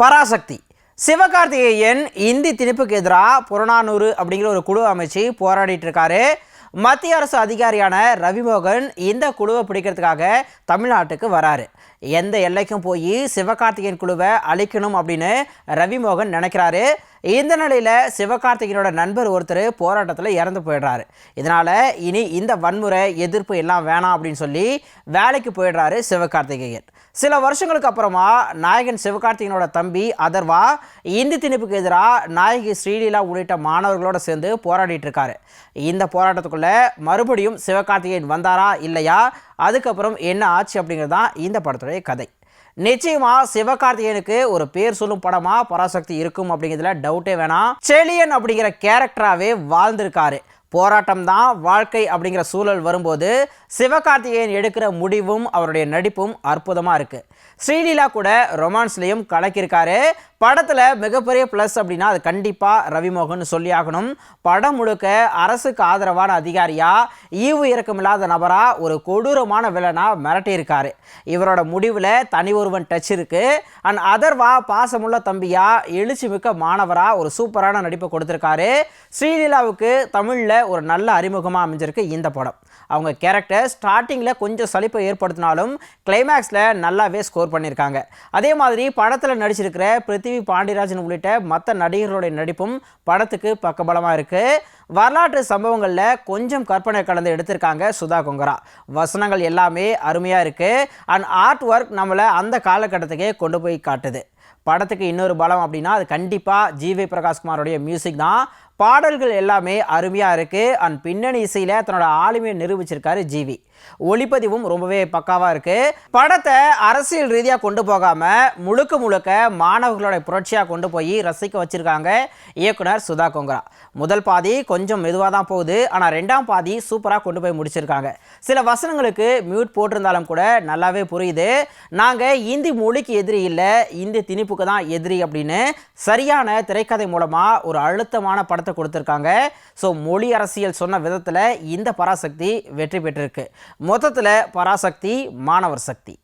பராசக்தி. சிவகார்த்திகேயன் இந்தி திணிப்புக்கு எதிராக புறநானூறு அப்படிங்கிற ஒரு குழு அமைச்சு போராடிட்டு இருக்காரு. மத்திய அரசு அதிகாரியான ரவிமோகன் இந்த குழுவை பிடிக்கிறதுக்காக தமிழ்நாட்டுக்கு வராரு. எந்த எல்லைக்கும் போய் சிவகார்த்திகேயன் குழுவை அழிக்கணும் அப்படின்னு ரவிமோகன் நினைக்கிறாரு. இந்த நிலையில் சிவகார்த்திகேயனோட நண்பர் ஒருத்தர் போராட்டத்தில் இறந்து போயிடுறாரு. இதனால் இனி இந்த வன்முறை எதிர்ப்பு எல்லாம் வேணாம் அப்படின்னு சொல்லி வேலைக்கு போயிடுறாரு சிவகார்த்திகேயன். சில வருஷங்களுக்கு அப்புறமா நாயகன் சிவகார்த்திகேயனோட தம்பி அதர்வா இந்தி திணிப்புக்கு எதிராக நாயகி ஸ்ரீலீலா உள்ளிட்ட மாணவர்களோட சேர்ந்து போராடிட்டு இருக்காரு. இந்த போராட்டத்துக்குள்ளே மறுபடியும் சிவகார்த்திகேயன் வந்தாரா இல்லையா? அதுக்கப்புறம் என்ன ஆச்சு அப்படிங்கிறது தான் இந்த படத்துடைய கதை. நிச்சயமா சிவகார்த்திகேயனுக்கு ஒரு பேர் சொல்லும் படமா பராசக்தி இருக்கும் அப்படிங்கிறதுல டவுட்டே வேணாம். செலியன் அப்படிங்கிற கேரக்டராகவே வாழ்ந்திருக்காரு. போராட்டம் தான் வாழ்க்கை அப்படிங்கிற சூழல் வரும்போது சிவகார்த்திகேயன் எடுக்கிற முடிவும் அவருடைய நடிப்பும் அற்புதமாக இருக்குது ஸ்ரீலீலா கூட ரொமான்ஸ்லேயும் கலக்கியிருக்காரு. படத்தில் மிகப்பெரிய ப்ளஸ் அப்படின்னா அது கண்டிப்பாக ரவிமோகன் சொல்லி ஆகணும். படம் முழுக்க அரசுக்கு ஆதரவான அதிகாரியாக ஈவு இறக்கமில்லாத நபராக ஒரு கொடூரமான வில்லனாக மிரட்டியிருக்காரு. இவரோட முடிவில் தனி ஒருவன் டச் இருக்குது அண்ட் அதர்வா பாசமுள்ள தம்பியாக எழுச்சி மிக்க மாணவராக ஒரு சூப்பரான நடிப்பை கொடுத்துருக்காரு. ஸ்ரீலீலாவுக்கு தமிழில் ஒரு நல்ல அறிமுகமாக அமைஞ்சிருக்கு இந்த படம். அவங்க கேரக்டர் ஸ்டார்டிங்கில் கொஞ்சம் சலிப்பை ஏற்படுத்தினாலும் கிளைமேக்ஸில் நல்லாவே ஸ்கோர் பண்ணியிருக்காங்க அதே மாதிரி படத்தில் நடிச்சிருக்கிற பிருத்திவி பாண்டியராஜன் உள்ளிட்ட மற்ற நடிகர்களுடைய நடிப்பும் படத்துக்கு பக்கபலமாக இருக்குது வரலாற்று சம்பவங்களில் கொஞ்சம் கற்பனை கலந்து எடுத்திருக்காங்க சுதா கொங்கரா. வசனங்கள் எல்லாமே அருமையாக இருக்குது அண்ட் ஆர்ட் ஒர்க் நம்மளை அந்த காலகட்டத்துக்கே கொண்டு போய் காட்டுது. படத்துக்கு இன்னொரு பலம் அப்படின்னா அது கண்டிப்பாக ஜிவி பிரகாஷ்குமாரோடைய மியூசிக் தான். பாடல்கள் எல்லாமே அருமையாக இருக்குது அண்ட் பின்னணி இசையில் தன்னோட ஆளுமையை நிரூபிச்சிருக்காரு ஜிவி. ஒளிப்பதிவும் ரொம்பவே பக்காவாக இருக்குது படத்தை அரசியல் ரீதியாக கொண்டு போகாமல் முழுக்க முழுக்க மாணவர்களோட புரட்சியாக கொண்டு போய் ரசிக்க வச்சுருக்காங்க இயக்குனர் சுதா கொங்கரா. முதல் பாதி கொஞ்சம் மெதுவாக தான் போகுது. ஆனால் ரெண்டாம் பாதி சூப்பராக கொண்டு போய் முடிச்சிருக்காங்க. சில வசனங்களுக்கு மியூட் போட்டிருந்தாலும் கூட நல்லாவே புரியுது. நாங்கள் இந்தி மொழிக்கு எதிரி இல்லை இந்தி திணிப்புக்கு தான் எதிரி அப்படின்னு சரியான திரைக்கதை மூலமாக ஒரு அழுத்தமான படத்தை கொடுத்துருக்காங்க. ஸோ மொழி அரசியல் சொன்ன விதத்தில் இந்த பராசக்தி வெற்றி பெற்றிருக்கு. மொத்தத்தில் பராசக்தி மாணவர் சக்தி.